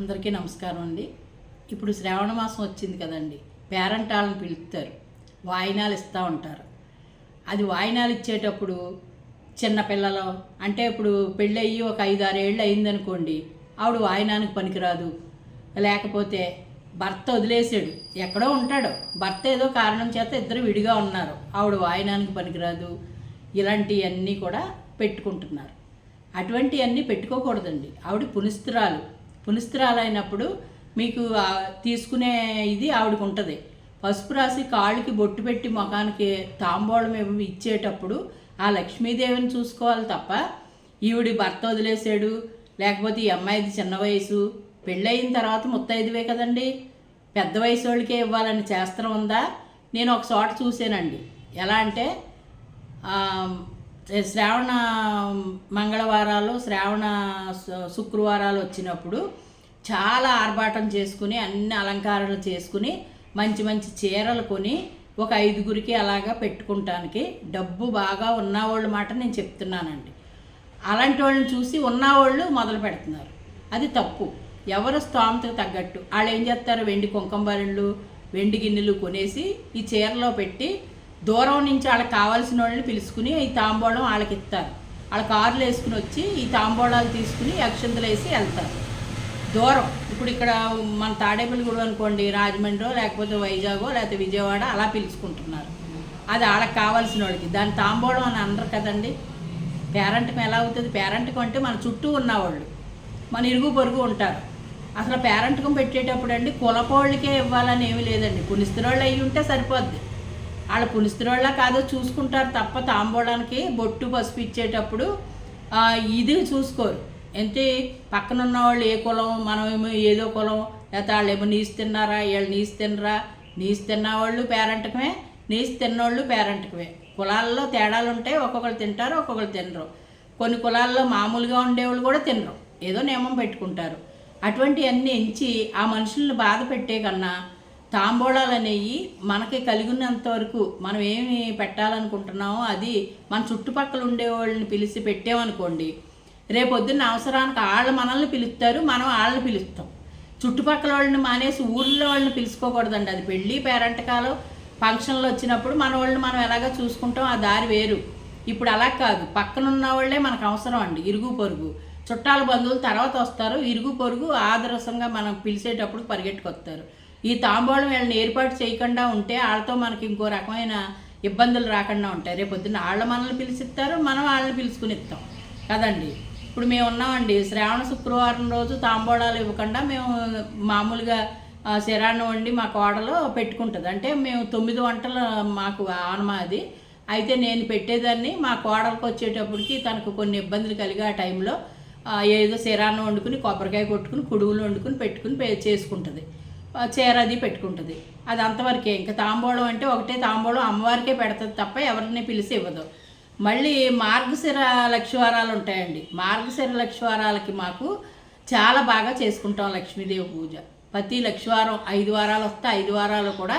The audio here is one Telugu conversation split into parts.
అందరికీ నమస్కారం అండి. ఇప్పుడు శ్రావణ మాసం వచ్చింది కదండి. పేరంటాలను పిలుస్తారు. వాయినాలు ఇస్తూ ఉంటారు. అది వాయినాలు ఇచ్చేటప్పుడు చిన్న పిల్లలు అంటే ఇప్పుడు పెళ్ళి అయ్యి ఒక ఐదు ఏళ్ళు అయిందనుకోండి ఆవిడ వాయినానికి పనికిరాదు. లేకపోతే భర్త వదిలేసాడు ఎక్కడో ఉంటాడు. భర్త ఏదో కారణం చేత ఇద్దరు విడిగా ఉన్నారు. ఆవిడ వాయినానికి పనికిరాదు. ఇలాంటివన్నీ కూడా పెట్టుకుంటున్నారు. అటువంటివన్నీ పెట్టుకోకూడదండి. ఆవిడ పునిస్తురాలు. పునిస్త్రాలు మీకు తీసుకునే ఇది ఆవిడకు ఉంటుంది పసుపు రాసి కాళ్ళకి బొట్టు పెట్టి ముఖానికి తాంబూలం ఇచ్చేటప్పుడు ఆ లక్ష్మీదేవిని చూసుకోవాలి తప్ప ఈవిడి భర్త వదిలేసాడు లేకపోతే ఈ అమ్మాయిది చిన్న వయసు పెళ్ళయిన తర్వాత ముత్తైదువే కదండి? పెద్ద వయసు వాళ్ళకే ఇవ్వాలని శాస్త్రం ఉందా? నేను ఒక చోట చూసానండి ఎలా అంటే శ్రావణ మంగళవారాలు శ్రావణ శుక్రవారాలు వచ్చినప్పుడు చాలా ఆర్భాటం చేసుకుని అన్ని అలంకారాలు చేసుకుని మంచి మంచి చీరలు కొని ఒక ఐదుగురికి అలాగా పెట్టుకుంటానికి డబ్బు బాగా ఉన్నవాళ్ళు మాట నేను చెప్తున్నానండి. అలాంటి వాళ్ళని చూసి ఉన్నవాళ్ళు మొదలు పెడుతున్నారు. అది తప్పు. ఎవరు స్తోమతకు తగ్గట్టు. వాళ్ళు ఏం చేస్తారు? వెండి కుంకంబరిళ్ళు వెండి గిన్నెలు కొనేసి ఈ చీరలో పెట్టి దూరం నుంచి వాళ్ళకి కావాల్సిన వాళ్ళని పిలుచుకుని ఈ తాంబూలం వాళ్ళకి ఇస్తారు. వాళ్ళ కార్లు వేసుకుని వచ్చి ఈ తాంబూలాలు తీసుకుని అక్షంతలు వేసి వెళ్తారు. దూరం. ఇప్పుడు ఇక్కడ మన తాడేపల్లిగూడ అనుకోండి రాజమండ్రి లేకపోతే వైజాగో లేకపోతే విజయవాడ అలా పిలుచుకుంటున్నారు. అది వాళ్ళకి కావాల్సిన వాళ్ళకి. దాని తాంబూలం అని అందరు కదండి. పేరెంట్కి ఎలా అవుతుంది? పేరెంట్కి అంటే మన చుట్టూ ఉన్నవాళ్ళు మన ఇరుగు పొరుగు ఉంటారు. అసలు పేరెంట్కం పెట్టేటప్పుడు అండి కులపోళ్ళకే ఇవ్వాలని ఏమీ లేదండి. పునిస్తురోళ్ళు అయ్యి ఉంటే సరిపోద్ది. వాళ్ళ పులిస్తున్నోళ్ళ కాదో చూసుకుంటారు తప్ప తాంబూలానికి బొట్టు పసుపు ఇచ్చేటప్పుడు ఇది చూసుకోరు. అంటే పక్కన ఉన్న వాళ్ళు ఏ కులం మనమేమో ఏదో కులం లేకపోతే వాళ్ళు ఏమో నీసి తిన్నారా వీళ్ళు నీసి తినరా నీసి తిన్న వాళ్ళు పేరెంట్కమే నీసి తిన్నోళ్ళు పేరెంట్కమే. కులాల్లో తేడాలు ఉంటాయి ఒక్కొక్కరు తింటారు ఒక్కొక్కరు తినరు. కొన్ని కులాల్లో మామూలుగా ఉండేవాళ్ళు కూడా తినరు. ఏదో నియమం పెట్టుకుంటారు. అటువంటివన్నీ ఎంచి ఆ మనుషుల్ని బాధ పెట్టే కన్నా తాంబూలాలు అనేవి మనకి కలిగినంత వరకు మనం ఏమి పెట్టాలనుకుంటున్నామో అది మన చుట్టుపక్కల ఉండే వాళ్ళని పిలిచి పెట్టామనుకోండి రేపొద్దున్న అవసరానికి వాళ్ళు మనల్ని పిలుస్తారు మనం వాళ్ళని పిలుస్తాం. చుట్టుపక్కల వాళ్ళని మానేసి ఊళ్ళో వాళ్ళని పిలుచుకోకూడదండి. అది పెళ్ళి పేరంటకాలు ఫంక్షన్లు వచ్చినప్పుడు మన వాళ్ళని మనం ఎలాగో చూసుకుంటాం ఆ దారి వేరు. ఇప్పుడు అలా కాదు. పక్కన ఉన్న వాళ్ళే మనకు అవసరం అండి. ఇరుగు పొరుగు. చుట్టాల బంధువులు తర్వాత వస్తారు. ఇరుగు పొరుగు ఆదర్శంగా మనం పిలిచేటప్పుడు పరిగెట్టుకొస్తారు. ఈ తాంబూలం వీళ్ళని ఏర్పాటు చేయకుండా ఉంటే వాళ్ళతో మనకి ఇంకో రకమైన ఇబ్బందులు రాకుండా ఉంటాయి. రేపు పొద్దున్న వాళ్ళ మనల్ని పిలిచిస్తారు మనం వాళ్ళని పిలుచుకుని ఇస్తాం. కదండి? ఇప్పుడు మేము ఉన్నామండి. శ్రావణ శుక్రవారం రోజు తాంబూలాలు ఇవ్వకుండా మేము మామూలుగా ఆ, శరాన్ని వండి మా కోడలో పెట్టుకుంటుంది. అంటే మేము తొమ్మిది వంటలు మాకు ఆనమా అది. అయితే నేను పెట్టేదాన్ని. మా కోడలకు వచ్చేటప్పటికి తనకు కొన్ని ఇబ్బందులు కలిగి ఆ టైంలో ఏదో శరాన్ని వండుకుని కొబ్బరికాయ కొట్టుకుని కుడుగులు వండుకుని పెట్టుకుని చేసుకుంటుంది. చీర అది పెట్టుకుంటుంది. అది అంతవరకే. ఇంకా తాంబూలం అంటే ఒకటే తాంబూలం అమ్మవారికే పెడుతుంది తప్ప ఎవరిని పిలిచి ఇవ్వదు. మళ్ళీ మార్గశిర లక్షవారాలు ఉంటాయండి. మార్గశిర లక్షవారాలకి మాకు చాలా బాగా చేసుకుంటాం లక్ష్మీదేవి పూజ. ప్రతి లక్షవారం ఐదు వారాలు వస్తే ఐదు వారాలు కూడా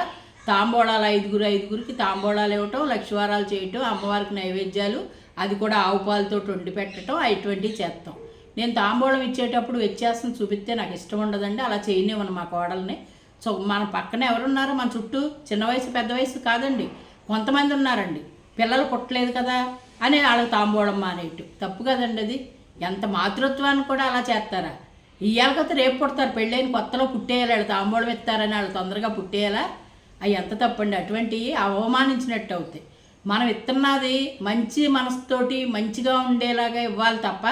తాంబూలాలు ఐదుగురు ఐదుగురికి తాంబూలాలు ఇవ్వటం లక్షవారాలు చేయటం అమ్మవారికి నైవేద్యాలు అది కూడా ఆవు పాలతో వండి పెట్టడం అటువంటివి చేస్తాం. నేను తాంబూలం ఇచ్చేటప్పుడు వ్యత్యాసం చూపిస్తే నాకు ఇష్టం ఉండదండి. అలా చేయనివ్వను మా కోడల్ని. సో మన పక్కన ఎవరున్నారు? మన చుట్టూ చిన్న వయసు పెద్ద వయసు కాదండి. కొంతమంది ఉన్నారండి. పిల్లలు పుట్టలేదు కదా అని వాళ్ళకి తాంబూలం మానేట్టు తప్పు కదండి అది. ఎంత మాతృత్వాన్ని కూడా అలా చేస్తారా? ఇవాళ కదా రేపు పుడతారు. పెళ్ళైన కొత్తలో పుట్టేయాలి. వాళ్ళు తాంబూలం ఇస్తారని వాళ్ళు తొందరగా పుట్టేయాలా? అవి ఎంత తప్పండి. అటువంటివి అవమానించినట్టు అవుతాయి. మనం ఇస్తున్నది మంచి మనసుతోటి మంచిగా ఉండేలాగా ఇవ్వాలి తప్ప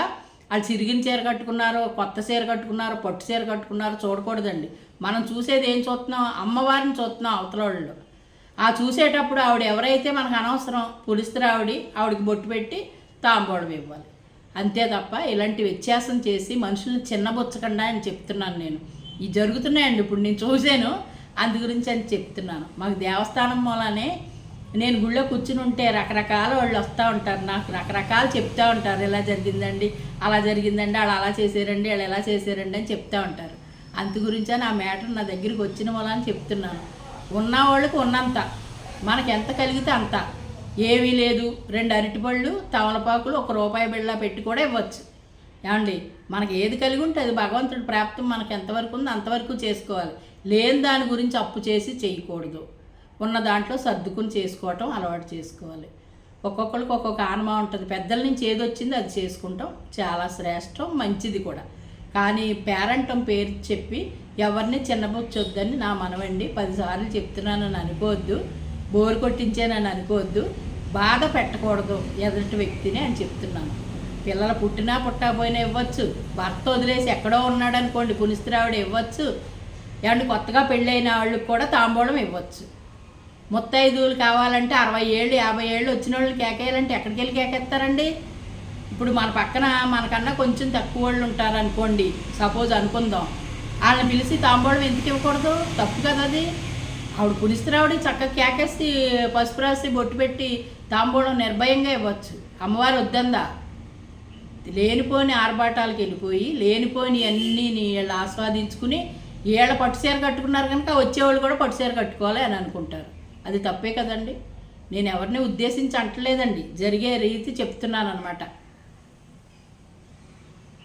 వాళ్ళు చిరిగిన చీర కట్టుకున్నారో కొత్త చీర కట్టుకున్నారో పట్టు చీర కట్టుకున్నారో చూడకూడదండి. మనం చూసేది ఏం చూస్తున్నాం? అమ్మవారిని చూస్తున్నాం అవతలోళ్ళు ఆ చూసేటప్పుడు ఆవిడ ఎవరైతే మనకు అనవసరం పులిస్తే ఆవిడ ఆవిడకి బొట్టు పెట్టి తాంబూలం ఇవ్వాలి. అంతే తప్ప ఇలాంటి వ్యత్యాసం చేసి మనుషుల్ని చిన్నబుచ్చకుండా అని చెప్తున్నాను నేను. ఇవి జరుగుతున్నాయండి ఇప్పుడు నేను చూశాను అందు గురించి అని చెప్తున్నాను. మాకు దేవస్థానం మూలనే నేను గుళ్ళో కూర్చుని ఉంటే రకరకాల వాళ్ళు వస్తూ ఉంటారు. నాకు రకరకాలు చెప్తూ ఉంటారు. ఇలా జరిగిందండి అలా జరిగిందండి వాళ్ళు అలా చేసారండి వాళ్ళు ఎలా చేసారండి అని చెప్తూ ఉంటారు. అందు గురించి నా మ్యాటర్ నా దగ్గరికి వచ్చిన వాళ్ళని అని చెప్తున్నాను. ఉన్న వాళ్ళకి ఉన్నంత మనకి ఎంత కలిగితే అంత. ఏమీ లేదు. రెండు అరటిపళ్ళు తమలపాకులు ఒక రూపాయి బిళ్ళ పెట్టి కూడా ఇవ్వచ్చు. ఏమండి? మనకి ఏది కలిగి ఉంటే అది భగవంతుడి ప్రాప్తం మనకి ఎంతవరకు ఉందో అంతవరకు చేసుకోవాలి. లేని దాని గురించి అప్పు చేసి చేయకూడదు. ఉన్న దాంట్లో సర్దుకుని చేసుకోవటం అలవాటు చేసుకోవాలి. ఒక్కొక్కరికి ఒక్కొక్క ఆనమా ఉంటుంది. పెద్దల నుంచి ఏది వచ్చిందో అది చేసుకుంటాం. చాలా శ్రేష్టం మంచిది కూడా. కానీ పేరెంటం పేరు చెప్పి ఎవరిని చిన్నబుచ్చొద్దని నా మనవండి. పదిసార్లు చెప్తున్నానని అనుకోవద్దు. బోరు కొట్టించానని అనుకోవద్దు. బాధ పెట్టకూడదు ఎదుటి వ్యక్తిని అని చెప్తున్నాను. పిల్లలు పుట్టినా పుట్టకపోయినా ఇవ్వచ్చు. భర్త వదిలేసి ఎక్కడో ఉన్నాడు అనుకోండి ఇవ్వచ్చు. ఏమంటే కొత్తగా పెళ్ళైన వాళ్ళకి కూడా తాంబూలం ఇవ్వచ్చు. ముత్తైదువులు కావాలంటే అరవై ఏళ్ళు యాభై ఏళ్ళు వచ్చిన వాళ్ళు కేకేయాలంటే ఎక్కడికి వెళ్ళి కేకేస్తారండి? ఇప్పుడు మన పక్కన మనకన్నా కొంచెం తక్కువ వాళ్ళు ఉంటారు అనుకోండి సపోజ్ అనుకుందాం. వాళ్ళని పిలిచి తాంబూలం ఎందుకు ఇవ్వకూడదు? తప్పు కదా అది. ఆవిడ పునిస్తురావిడి చక్కగా కేకేసి పసుపు రాసి బొట్టు పెట్టి తాంబూలం నిర్భయంగా ఇవ్వచ్చు. అమ్మవారు వద్దందా? లేనిపోని ఆర్భాటాలకు వెళ్ళిపోయి లేనిపోని అన్నీ వీళ్ళు ఆస్వాదించుకుని వీళ్ళ పట్టుచీర కట్టుకున్నారు కనుక వచ్చేవాళ్ళు కూడా పట్టుచీర కట్టుకోవాలి అని అనుకుంటారు. అది తప్పే కదండి. నేను ఎవరిని ఉద్దేశించి అంటలేదండి. జరిగే రీతి చెప్తున్నాను అనమాట